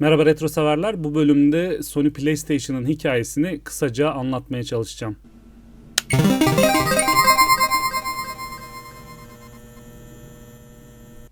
Merhaba retro severler. Bu bölümde Sony PlayStation'ın hikayesini kısaca anlatmaya çalışacağım.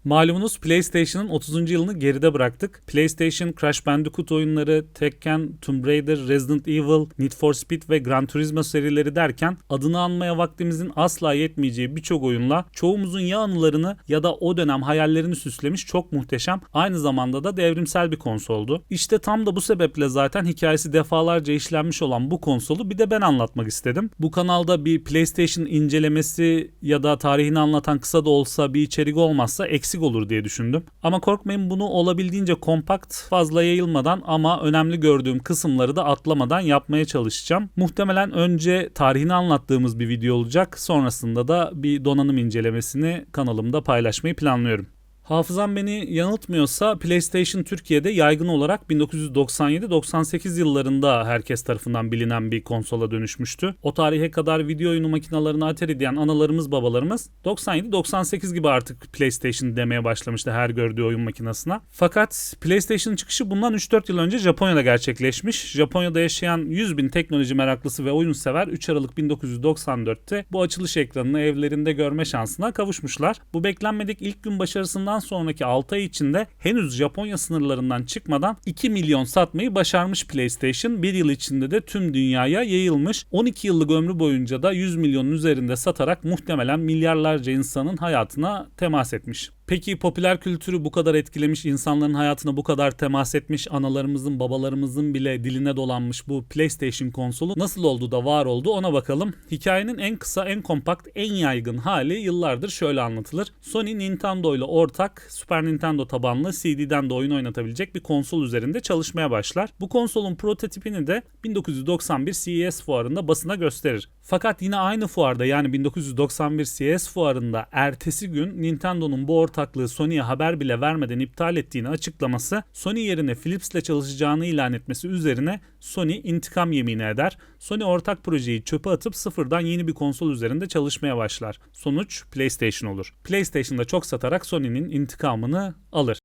Malumunuz PlayStation'ın 30. yılını geride bıraktık. PlayStation, Crash Bandicoot oyunları, Tekken, Tomb Raider, Resident Evil, Need for Speed ve Gran Turismo serileri derken adını anmaya vaktimizin asla yetmeyeceği birçok oyunla çoğumuzun ya anılarını ya da o dönem hayallerini süslemiş çok muhteşem, aynı zamanda da devrimsel bir konsoldu. İşte tam da bu sebeple zaten hikayesi defalarca işlenmiş olan bu konsolu bir de ben anlatmak istedim. Bu kanalda bir PlayStation incelemesi ya da tarihini anlatan kısa da olsa bir içerik olmazsa eksik olur diye düşündüm. Ama korkmayın bunu olabildiğince kompakt, fazla yayılmadan ama önemli gördüğüm kısımları da atlamadan yapmaya çalışacağım. Muhtemelen önce tarihini anlattığımız bir video olacak. Sonrasında da bir donanım incelemesini kanalımda paylaşmayı planlıyorum. Hafızam beni yanıltmıyorsa PlayStation Türkiye'de yaygın olarak 1997-98 yıllarında herkes tarafından bilinen bir konsola dönüşmüştü. O tarihe kadar video oyunu makinalarını atari diyen analarımız babalarımız 97-98 gibi artık PlayStation demeye başlamıştı her gördüğü oyun makinasına. Fakat PlayStation çıkışı bundan 3-4 yıl önce Japonya'da gerçekleşmiş. Japonya'da yaşayan 100 bin teknoloji meraklısı ve oyun sever 3 Aralık 1994'te bu açılış ekranını evlerinde görme şansına kavuşmuşlar. Bu beklenmedik ilk gün başarısından sonraki 6 ay içinde henüz Japonya sınırlarından çıkmadan 2 milyon satmayı başarmış PlayStation. Bir yıl içinde de tüm dünyaya yayılmış. 12 yıllık ömrü boyunca da 100 milyonun üzerinde satarak muhtemelen milyarlarca insanın hayatına temas etmiş. Peki popüler kültürü bu kadar etkilemiş, insanların hayatına bu kadar temas etmiş, analarımızın, babalarımızın bile diline dolanmış bu PlayStation konsolu nasıl oldu da var oldu ona bakalım. Hikayenin en kısa, en kompakt, en yaygın hali yıllardır şöyle anlatılır. Sony Nintendo ile ortak Super Nintendo tabanlı CD'den de oyun oynatabilecek bir konsol üzerinde çalışmaya başlar. Bu konsolun prototipini de 1991 CES fuarında basına gösterir. Fakat yine aynı fuarda yani 1991 CES fuarında ertesi gün Nintendo'nun bu ortaklığı Sony'ye haber bile vermeden iptal ettiğini açıklaması, Sony yerine Philips'le çalışacağını ilan etmesi üzerine Sony intikam yemini eder. Sony ortak projeyi çöpe atıp sıfırdan yeni bir konsol üzerinde çalışmaya başlar. Sonuç PlayStation olur. PlayStation'da çok satarak Sony'nin intikamını alır.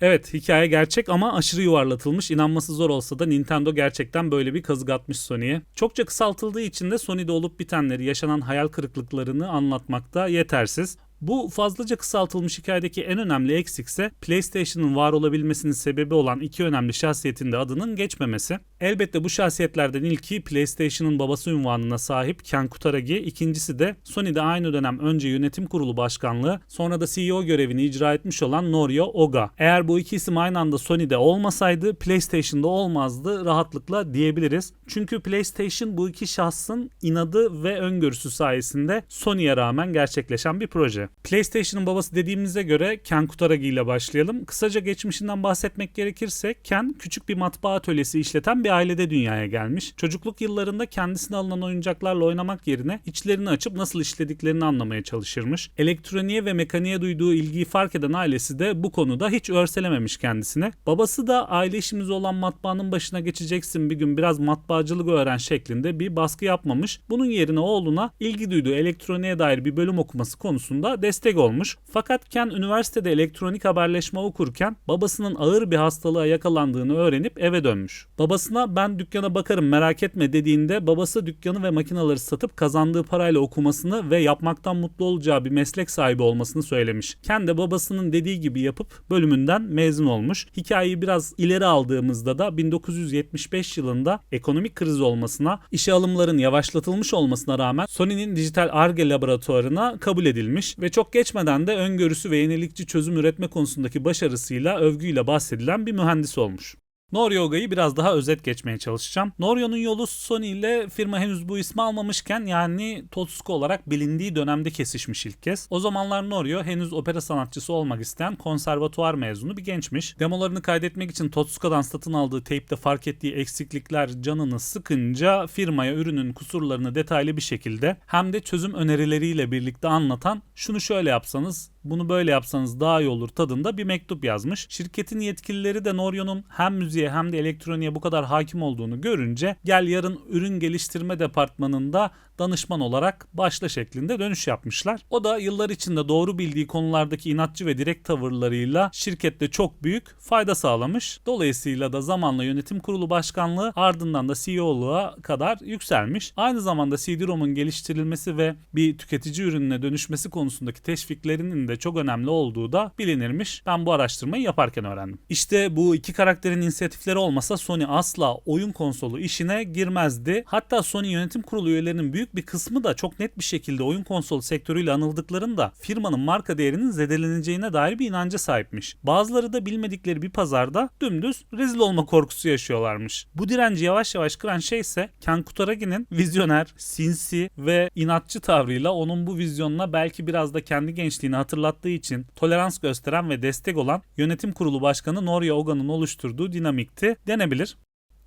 Evet hikaye gerçek ama aşırı yuvarlatılmış. İnanması zor olsa da Nintendo gerçekten böyle bir kazık atmış Sony'ye. Çokça kısaltıldığı için de Sony'de olup bitenleri, yaşanan hayal kırıklıklarını anlatmakta yetersiz. Bu fazlaca kısaltılmış hikayedeki en önemli eksikse PlayStation'ın var olabilmesinin sebebi olan iki önemli şahsiyetin de adının geçmemesi. Elbette bu şahsiyetlerden ilki PlayStation'ın babası unvanına sahip Ken Kutaragi, ikincisi de Sony'de aynı dönem önce yönetim kurulu başkanlığı sonra da CEO görevini icra etmiş olan Norio Oga. Eğer bu iki isim aynı anda Sony'de olmasaydı PlayStation'da olmazdı rahatlıkla diyebiliriz. Çünkü PlayStation bu iki şahsın inadı ve öngörüsü sayesinde Sony'ye rağmen gerçekleşen bir proje. PlayStation'ın babası dediğimize göre Ken Kutaragi ile başlayalım. Kısaca geçmişinden bahsetmek gerekirse Ken küçük bir matbaa atölyesi işleten bir ailede dünyaya gelmiş. Çocukluk yıllarında kendisine alınan oyuncaklarla oynamak yerine içlerini açıp nasıl işlediklerini anlamaya çalışırmış. Elektroniğe ve mekaniğe duyduğu ilgiyi fark eden ailesi de bu konuda hiç örselememiş kendisine. Babası da aile işimiz olan matbaanın başına geçeceksin bir gün biraz matbaacılık öğren şeklinde bir baskı yapmamış. Bunun yerine oğluna ilgi duyduğu elektroniğe dair bir bölüm okuması konusunda destek olmuş. Fakat Ken üniversitede elektronik haberleşme okurken babasının ağır bir hastalığa yakalandığını öğrenip eve dönmüş. Babasına ben dükkana bakarım merak etme dediğinde babası dükkanı ve makinaları satıp kazandığı parayla okumasını ve yapmaktan mutlu olacağı bir meslek sahibi olmasını söylemiş. Ken de babasının dediği gibi yapıp bölümünden mezun olmuş. Hikayeyi biraz ileri aldığımızda da 1975 yılında ekonomik kriz olmasına, işe alımların yavaşlatılmış olmasına rağmen Sony'nin dijital ARGE laboratuvarına kabul edilmiş ve çok geçmeden de öngörüsü ve yenilikçi çözüm üretme konusundaki başarısıyla övgüyle bahsedilen bir mühendis olmuş. Noryoga'yı biraz daha özet geçmeye çalışacağım. Noryo'nun yolu Sony ile firma henüz bu ismi almamışken yani Totsuka olarak bilindiği dönemde kesişmiş ilk kez. O zamanlar Noryo henüz opera sanatçısı olmak isteyen konservatuvar mezunu bir gençmiş. Demolarını kaydetmek için Totsuka'dan satın aldığı teypte fark ettiği eksiklikler canını sıkınca firmaya ürünün kusurlarını detaylı bir şekilde hem de çözüm önerileriyle birlikte anlatan şunu şöyle yapsanız bunu böyle yapsanız daha iyi olur tadında bir mektup yazmış. Şirketin yetkilileri de Noryo'nun hem müziğe hem de elektroniğe bu kadar hakim olduğunu görünce gel yarın ürün geliştirme departmanında danışman olarak başla şeklinde dönüş yapmışlar. O da yıllar içinde doğru bildiği konulardaki inatçı ve direkt tavırlarıyla şirkette çok büyük fayda sağlamış. Dolayısıyla da zamanla yönetim kurulu başkanlığı ardından da CEO'luğa kadar yükselmiş. Aynı zamanda CD-ROM'un geliştirilmesi ve bir tüketici ürününe dönüşmesi konusundaki teşviklerinin de çok önemli olduğu da bilinirmiş. Ben bu araştırmayı yaparken öğrendim. İşte bu iki karakterin inisiyatifleri olmasa Sony asla oyun konsolu işine girmezdi. Hatta Sony yönetim kurulu üyelerinin büyük bir kısmı da çok net bir şekilde oyun konsolu sektörüyle anıldıklarında firmanın marka değerinin zedeleneceğine dair bir inanca sahipmiş. Bazıları da bilmedikleri bir pazarda dümdüz rezil olma korkusu yaşıyorlarmış. Bu direnci yavaş yavaş kıran şey ise Ken Kutaragi'nin vizyoner, sinsi ve inatçı tavrıyla onun bu vizyonuna belki biraz da kendi gençliğini hatırlattığı için tolerans gösteren ve destek olan yönetim kurulu başkanı Noria Oga'nın oluşturduğu dinamikti denebilir.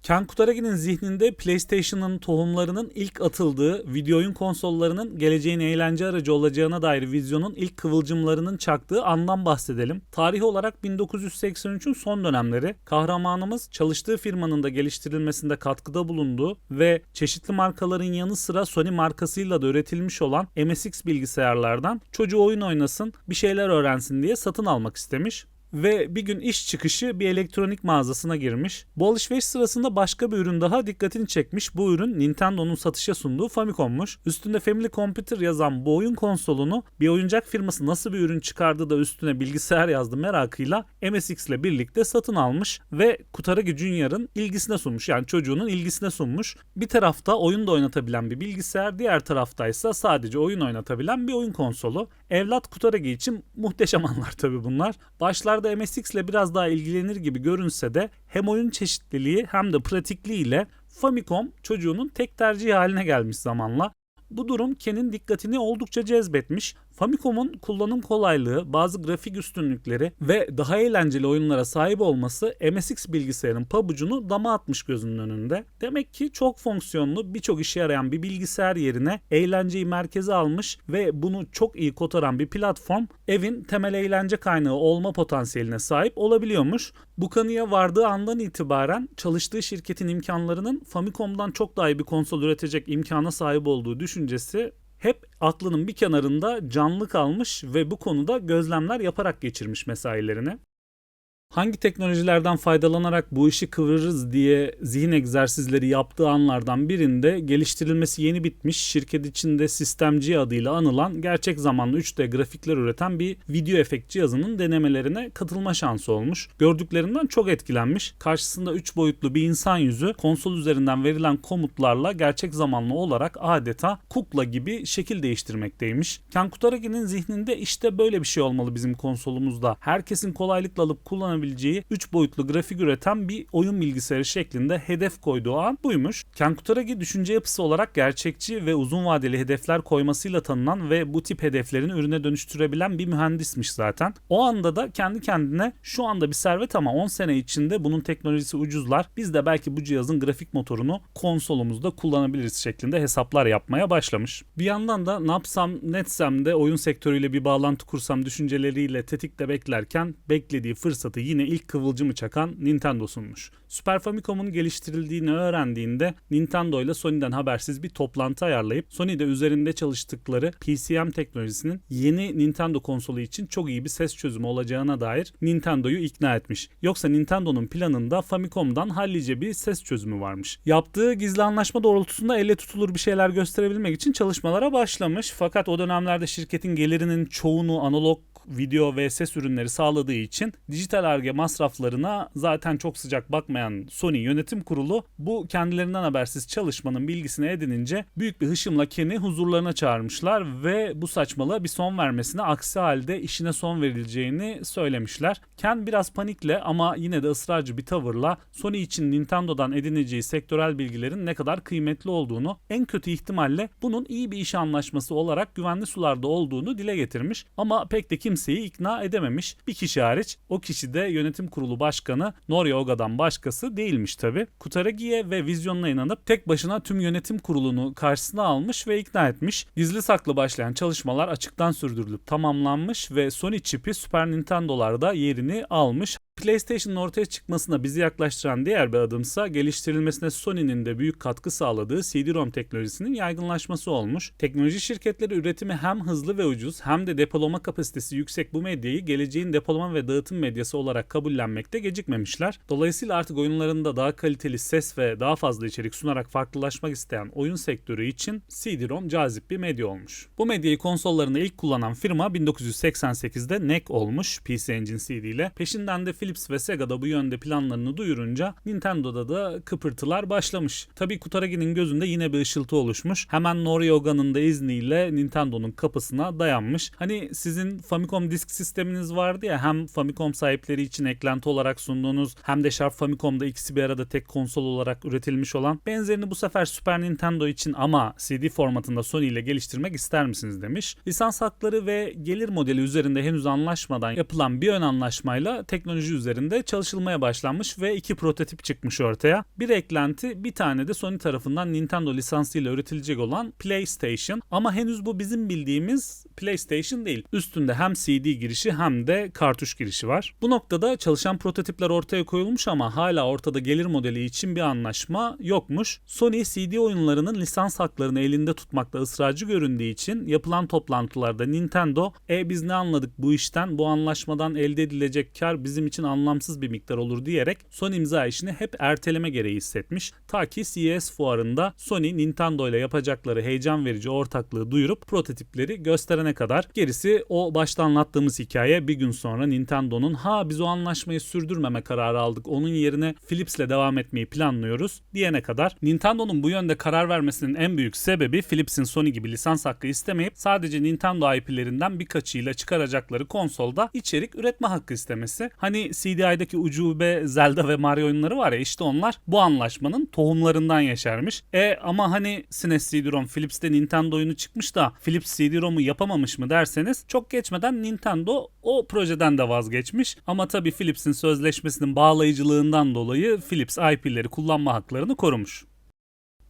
Ken Kutaragi'nin zihninde PlayStation'ın tohumlarının ilk atıldığı, video oyun konsollarının geleceğin eğlence aracı olacağına dair vizyonun ilk kıvılcımlarının çaktığı andan bahsedelim. Tarih olarak 1983'ün son dönemleri, kahramanımız çalıştığı firmanın da geliştirilmesinde katkıda bulunduğu ve çeşitli markaların yanı sıra Sony markasıyla da üretilmiş olan MSX bilgisayarlardan çocuğu oyun oynasın, bir şeyler öğrensin diye satın almak istemiş ve bir gün iş çıkışı bir elektronik mağazasına girmiş. Bu alışveriş sırasında başka bir ürün daha dikkatini çekmiş. Bu ürün Nintendo'nun satışa sunduğu Famicom'muş. Üstünde Family Computer yazan bu oyun konsolunu bir oyuncak firması nasıl bir ürün çıkardı da üstüne bilgisayar yazdı merakıyla MSX ile birlikte satın almış ve Kutaragi Junior'ın ilgisine sunmuş. Yani çocuğunun ilgisine sunmuş. Bir tarafta oyun da oynatabilen bir bilgisayar, diğer taraftaysa sadece oyun oynatabilen bir oyun konsolu. Evlat Kutaragi için muhteşem anlar tabii bunlar. Başlarda MSX ile biraz daha ilgilenir gibi görünse de hem oyun çeşitliliği hem de pratikliğiyle Famicom çocuğunun tek tercihi haline gelmiş zamanla. Bu durum Ken'in dikkatini oldukça cezbetmiş. Famicom'un kullanım kolaylığı, bazı grafik üstünlükleri ve daha eğlenceli oyunlara sahip olması MSX bilgisayarın pabucunu dama atmış gözünün önünde. Demek ki çok fonksiyonlu, birçok işe yarayan bir bilgisayar yerine eğlenceyi merkeze almış ve bunu çok iyi kotaran bir platform evin temel eğlence kaynağı olma potansiyeline sahip olabiliyormuş. Bu kanıya vardığı andan itibaren çalıştığı şirketin imkanlarının Famicom'dan çok daha iyi bir konsol üretecek imkana sahip olduğu düşüncesi hep aklının bir kenarında canlı kalmış ve bu konuda gözlemler yaparak geçirmiş mesailerini. Hangi teknolojilerden faydalanarak bu işi kıvırırız diye zihin egzersizleri yaptığı anlardan birinde geliştirilmesi yeni bitmiş şirket içinde sistemci adıyla anılan gerçek zamanlı 3D grafikler üreten bir video efekt cihazının denemelerine katılma şansı olmuş. Gördüklerinden çok etkilenmiş. Karşısında 3 boyutlu bir insan yüzü konsol üzerinden verilen komutlarla gerçek zamanlı olarak adeta kukla gibi şekil değiştirmekteymiş. Ken Kutaragi'nin zihninde işte böyle bir şey olmalı bizim konsolumuzda. Herkesin kolaylıkla alıp kullanabileceği kullanabileceği 3 boyutlu grafik üreten bir oyun bilgisayarı şeklinde hedef koyduğu an buymuş. Ken Kutaragi düşünce yapısı olarak gerçekçi ve uzun vadeli hedefler koymasıyla tanınan ve bu tip hedeflerini ürüne dönüştürebilen bir mühendismiş zaten. O anda da kendi kendine şu anda bir servet ama 10 sene içinde bunun teknolojisi ucuzlar. Biz de belki bu cihazın grafik motorunu konsolumuzda kullanabiliriz şeklinde hesaplar yapmaya başlamış. Bir yandan da ne yapsam ne de oyun sektörüyle bir bağlantı kursam düşünceleriyle tetikte beklerken beklediği fırsatı yine ilk kıvılcımı çakan Nintendo sunmuş. Super Famicom'un geliştirildiğini öğrendiğinde Nintendo ile Sony'den habersiz bir toplantı ayarlayıp Sony'de üzerinde çalıştıkları PCM teknolojisinin yeni Nintendo konsolu için çok iyi bir ses çözümü olacağına dair Nintendo'yu ikna etmiş. Yoksa Nintendo'nun planında Famicom'dan hallice bir ses çözümü varmış. Yaptığı gizli anlaşma doğrultusunda elle tutulur bir şeyler gösterebilmek için çalışmalara başlamış. Fakat o dönemlerde şirketin gelirinin çoğunu analog video ve ses ürünleri sağladığı için dijital arge masraflarına zaten çok sıcak bakmayan Sony yönetim kurulu bu kendilerinden habersiz çalışmanın bilgisini edinince büyük bir hışımla Ken'i huzurlarına çağırmışlar ve bu saçmalığa bir son vermesine aksi halde işine son verileceğini söylemişler. Ken biraz panikle ama yine de ısrarcı bir tavırla Sony için Nintendo'dan edineceği sektörel bilgilerin ne kadar kıymetli olduğunu en kötü ihtimalle bunun iyi bir iş anlaşması olarak güvenli sularda olduğunu dile getirmiş ama pek de kimseyi ikna edememiş. Bir kişi hariç o kişi de yönetim kurulu başkanı Noria Oga'dan başkası değilmiş tabi. Kutaragi'ye ve vizyonuna inanıp tek başına tüm yönetim kurulunu karşısına almış ve ikna etmiş. Gizli saklı başlayan çalışmalar açıktan sürdürülüp tamamlanmış ve Sony çipi Super Nintendo'larda yerini almış. PlayStation'ın ortaya çıkmasına bizi yaklaştıran diğer bir adımsa geliştirilmesine Sony'nin de büyük katkı sağladığı CD-ROM teknolojisinin yaygınlaşması olmuş. Teknoloji şirketleri üretimi hem hızlı ve ucuz hem de depolama kapasitesi yüksek bu medyayı geleceğin depolama ve dağıtım medyası olarak kabullenmekte gecikmemişler. Dolayısıyla artık oyunlarında daha kaliteli ses ve daha fazla içerik sunarak farklılaşmak isteyen oyun sektörü için CD-ROM cazip bir medya olmuş. Bu medyayı konsollarında ilk kullanan firma 1988'de NEC olmuş PC Engine CD ile. Peşinden de Philips ve Sega da bu yönde planlarını duyurunca Nintendo'da da kıpırtılar başlamış. Tabii Kutaragi'nin gözünde yine bir ışıltı oluşmuş. Hemen Norioga'nın da izniyle Nintendo'nun kapısına dayanmış. Hani sizin Famicom disk sisteminiz vardı ya hem Famicom sahipleri için eklenti olarak sunduğunuz hem de Sharp Famicom'da ikisi bir arada tek konsol olarak üretilmiş olan benzerini bu sefer Super Nintendo için ama CD formatında Sony ile geliştirmek ister misiniz demiş. Lisans hakları ve gelir modeli üzerinde henüz anlaşmadan yapılan bir ön anlaşmayla teknoloji üzerinde çalışılmaya başlanmış ve iki prototip çıkmış ortaya. Bir eklenti bir tane de Sony tarafından Nintendo lisansıyla üretilecek olan PlayStation ama henüz bu bizim bildiğimiz PlayStation değil. Üstünde hem CD girişi hem de kartuş girişi var. Bu noktada çalışan prototipler ortaya koyulmuş ama hala ortada gelir modeli için bir anlaşma yokmuş. Sony CD oyunlarının lisans haklarını elinde tutmakta ısrarcı göründüğü için yapılan toplantılarda Nintendo e biz ne anladık bu işten bu anlaşmadan elde edilecek kar bizim için anlamsız bir miktar olur diyerek son imza işini hep erteleme gereği hissetmiş. Ta ki CES fuarında Sony Nintendo ile yapacakları heyecan verici ortaklığı duyurup prototipleri gösterene kadar. Gerisi o başta anlattığımız hikaye bir gün sonra Nintendo'nun ha biz o anlaşmayı sürdürmeme kararı aldık onun yerine Philips'le devam etmeyi planlıyoruz diyene kadar. Nintendo'nun bu yönde karar vermesinin en büyük sebebi Philips'in Sony gibi lisans hakkı istemeyip sadece Nintendo IP'lerinden birkaçıyla çıkaracakları konsolda içerik üretme hakkı istemesi. Hani CDI'deki ucube Zelda ve Mario oyunları var ya işte onlar bu anlaşmanın tohumlarından yaşarmış. E ama hani SNES CD-ROM Philips'te Nintendo oyunu çıkmış da Philips CD-ROM'u yapamamış mı derseniz çok geçmeden Nintendo o projeden de vazgeçmiş. Ama tabii Philips'in sözleşmesinin bağlayıcılığından dolayı Philips IP'leri kullanma haklarını korumuş.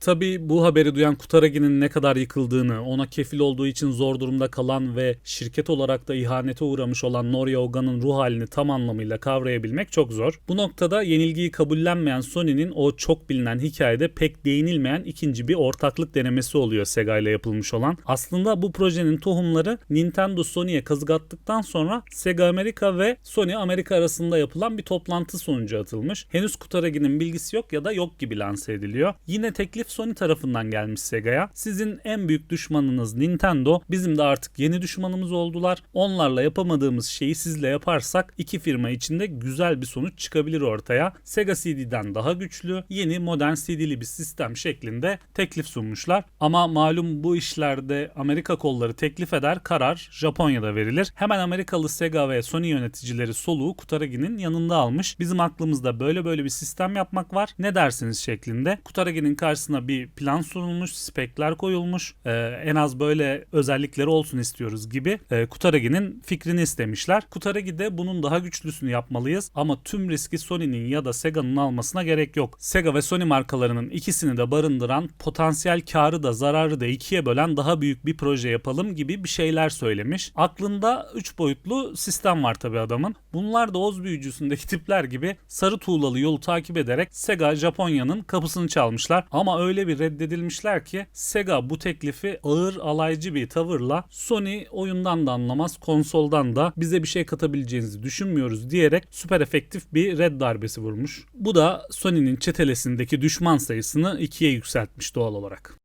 Tabi bu haberi duyan Kutaragi'nin ne kadar yıkıldığını, ona kefil olduğu için zor durumda kalan ve şirket olarak da ihanete uğramış olan Noria Oga'nın ruh halini tam anlamıyla kavrayabilmek çok zor. Bu noktada yenilgiyi kabullenmeyen Sony'nin o çok bilinen hikayede pek değinilmeyen ikinci bir ortaklık denemesi oluyor Sega ile yapılmış olan. Aslında bu projenin tohumları Nintendo Sony'ye kazık attıktan sonra Sega Amerika ve Sony Amerika arasında yapılan bir toplantı sonucu atılmış. Henüz Kutaragi'nin bilgisi yok ya da yok gibi lanse ediliyor. Yine teklif Sony tarafından gelmiş Sega'ya. Sizin en büyük düşmanınız Nintendo. Bizim de artık yeni düşmanımız oldular. Onlarla yapamadığımız şeyi sizle yaparsak iki firma içinde güzel bir sonuç çıkabilir ortaya. Sega CD'den daha güçlü, yeni modern CD'li bir sistem şeklinde teklif sunmuşlar. Ama malum bu işlerde Amerika kolları teklif eder, karar Japonya'da verilir. Hemen Amerikalı Sega ve Sony yöneticileri soluğu Kutaragi'nin yanında almış. Bizim aklımızda böyle böyle bir sistem yapmak var. Ne dersiniz şeklinde. Kutaragi'nin karşısına bir plan sunulmuş, spekler koyulmuş. Ee, en az böyle özellikleri olsun istiyoruz gibi e, Kutaragi'nin fikrini istemişler. Kutaragi de bunun daha güçlüsünü yapmalıyız ama tüm riski Sony'nin ya da Sega'nın almasına gerek yok. Sega ve Sony markalarının ikisini de barındıran, potansiyel karı da zararı da ikiye bölen daha büyük bir proje yapalım gibi bir şeyler söylemiş. Aklında 3 boyutlu sistem var tabi adamın. Bunlar da Oz büyücüsündeki tipler gibi sarı tuğlalı yolu takip ederek Sega Japonya'nın kapısını çalmışlar. Ama öyle bir reddedilmişler ki Sega bu teklifi ağır alaycı bir tavırla Sony oyundan da anlamaz konsoldan da bize bir şey katabileceğinizi düşünmüyoruz diyerek süper efektif bir red darbesi vurmuş. Bu da Sony'nin çetelesindeki düşman sayısını ikiye yükseltmiş doğal olarak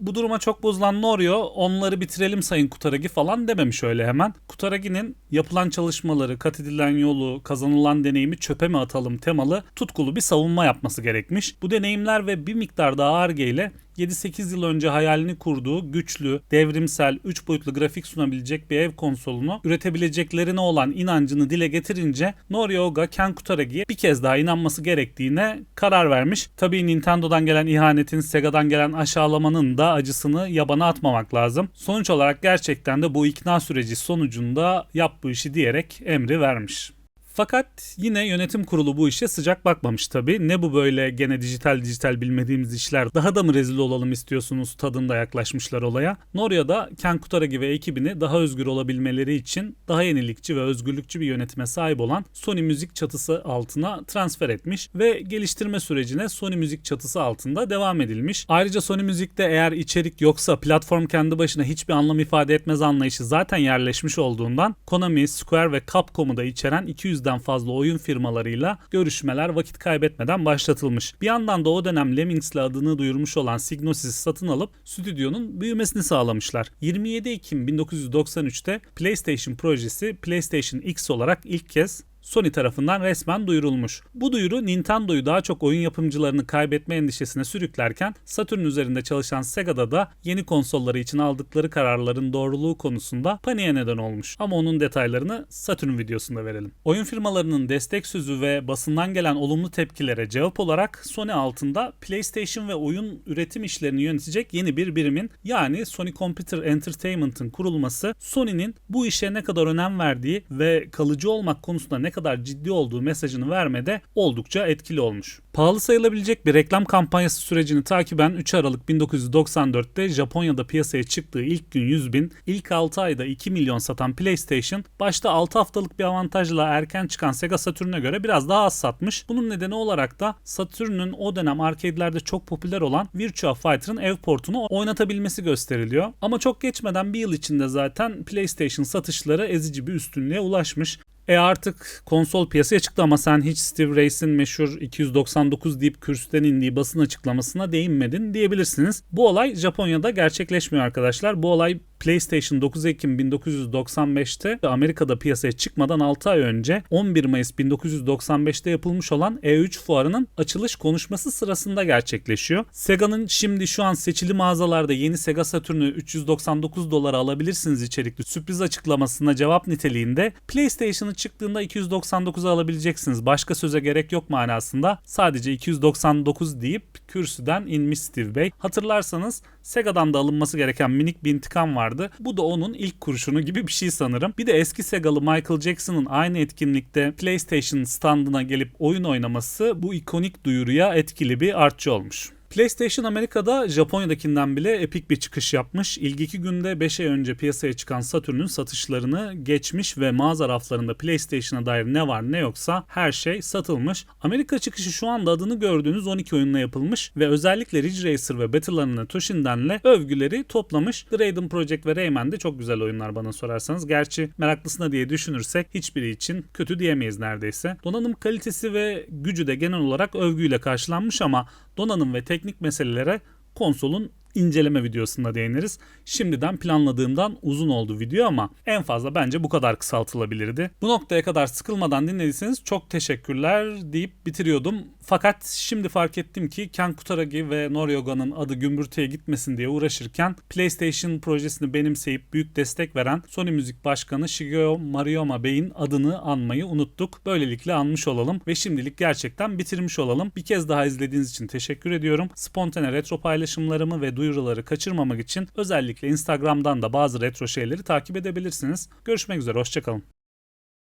bu duruma çok bozulan Norio onları bitirelim sayın Kutaragi falan dememiş öyle hemen. Kutaragi'nin yapılan çalışmaları, kat edilen yolu, kazanılan deneyimi çöpe mi atalım temalı tutkulu bir savunma yapması gerekmiş. Bu deneyimler ve bir miktar daha arge ile 7-8 yıl önce hayalini kurduğu güçlü, devrimsel, 3 boyutlu grafik sunabilecek bir ev konsolunu üretebileceklerine olan inancını dile getirince Norioga Ken Kutaragi'ye bir kez daha inanması gerektiğine karar vermiş. Tabii Nintendo'dan gelen ihanetin, Sega'dan gelen aşağılamanın da acısını yabana atmamak lazım. Sonuç olarak gerçekten de bu ikna süreci sonucunda yap bu işi diyerek emri vermiş. Fakat yine yönetim kurulu bu işe sıcak bakmamış tabii. Ne bu böyle gene dijital dijital bilmediğimiz işler daha da mı rezil olalım istiyorsunuz tadında yaklaşmışlar olaya. Noria da Ken Kutaragi ve ekibini daha özgür olabilmeleri için daha yenilikçi ve özgürlükçü bir yönetime sahip olan Sony Müzik çatısı altına transfer etmiş ve geliştirme sürecine Sony Müzik çatısı altında devam edilmiş. Ayrıca Sony Müzik'te eğer içerik yoksa platform kendi başına hiçbir anlam ifade etmez anlayışı zaten yerleşmiş olduğundan Konami, Square ve Capcom'u da içeren 200'den fazla oyun firmalarıyla görüşmeler vakit kaybetmeden başlatılmış. Bir yandan da o dönem Lemmings'le adını duyurmuş olan Psygnosis'i satın alıp stüdyonun büyümesini sağlamışlar. 27 Ekim 1993'te PlayStation projesi PlayStation X olarak ilk kez Sony tarafından resmen duyurulmuş. Bu duyuru Nintendo'yu daha çok oyun yapımcılarını kaybetme endişesine sürüklerken Saturn üzerinde çalışan Sega'da da yeni konsolları için aldıkları kararların doğruluğu konusunda paniğe neden olmuş. Ama onun detaylarını Saturn videosunda verelim. Oyun firmalarının destek sözü ve basından gelen olumlu tepkilere cevap olarak Sony altında PlayStation ve oyun üretim işlerini yönetecek yeni bir birimin yani Sony Computer Entertainment'ın kurulması Sony'nin bu işe ne kadar önem verdiği ve kalıcı olmak konusunda ne kadar ciddi olduğu mesajını vermede oldukça etkili olmuş. Pahalı sayılabilecek bir reklam kampanyası sürecini takiben 3 Aralık 1994'te Japonya'da piyasaya çıktığı ilk gün 100 bin, ilk 6 ayda 2 milyon satan PlayStation, başta 6 haftalık bir avantajla erken çıkan Sega Saturn'e göre biraz daha az satmış. Bunun nedeni olarak da Saturn'un o dönem arcade'lerde çok popüler olan Virtua Fighter'ın ev portunu oynatabilmesi gösteriliyor. Ama çok geçmeden bir yıl içinde zaten PlayStation satışları ezici bir üstünlüğe ulaşmış. E artık konsol piyasaya çıktı ama sen hiç Steve Race'in meşhur 299 deyip kürsüden indiği basın açıklamasına değinmedin diyebilirsiniz. Bu olay Japonya'da gerçekleşmiyor arkadaşlar. Bu olay PlayStation 9 Ekim 1995'te Amerika'da piyasaya çıkmadan 6 ay önce 11 Mayıs 1995'te yapılmış olan E3 fuarının açılış konuşması sırasında gerçekleşiyor. Sega'nın şimdi şu an seçili mağazalarda yeni Sega Saturn'u 399 dolara alabilirsiniz içerikli sürpriz açıklamasına cevap niteliğinde PlayStation'ı çıktığında 299'a alabileceksiniz. Başka söze gerek yok manasında. Sadece 299 deyip kürsüden inmiş Steve Bey. Hatırlarsanız Sega'dan da alınması gereken minik bir intikam vardı. Bu da onun ilk kurşunu gibi bir şey sanırım. Bir de eski Sega'lı Michael Jackson'ın aynı etkinlikte PlayStation standına gelip oyun oynaması bu ikonik duyuruya etkili bir artçı olmuş. PlayStation Amerika'da Japonya'dakinden bile epik bir çıkış yapmış. İlk iki günde 5 ay önce piyasaya çıkan Saturn'un satışlarını geçmiş ve mağaza raflarında PlayStation'a dair ne var ne yoksa her şey satılmış. Amerika çıkışı şu anda adını gördüğünüz 12 oyunla yapılmış ve özellikle Ridge Racer ve Battlefield Toshin'denle övgüleri toplamış. The Raiden Project ve Rayman de çok güzel oyunlar bana sorarsanız. Gerçi meraklısına diye düşünürsek hiçbiri için kötü diyemeyiz neredeyse. Donanım kalitesi ve gücü de genel olarak övgüyle karşılanmış ama donanım ve teknik meselelere konsolun inceleme videosunda değiniriz. Şimdiden planladığımdan uzun oldu video ama en fazla bence bu kadar kısaltılabilirdi. Bu noktaya kadar sıkılmadan dinlediyseniz çok teşekkürler deyip bitiriyordum. Fakat şimdi fark ettim ki Ken Kutaragi ve Noryoga'nın adı gümbürtüye gitmesin diye uğraşırken PlayStation projesini benimseyip büyük destek veren Sony Müzik Başkanı Shigeru Maruyama Bey'in adını anmayı unuttuk. Böylelikle anmış olalım ve şimdilik gerçekten bitirmiş olalım. Bir kez daha izlediğiniz için teşekkür ediyorum. Spontane retro paylaşımlarımı ve duyuruları kaçırmamak için özellikle Instagram'dan da bazı retro şeyleri takip edebilirsiniz. Görüşmek üzere, hoşçakalın.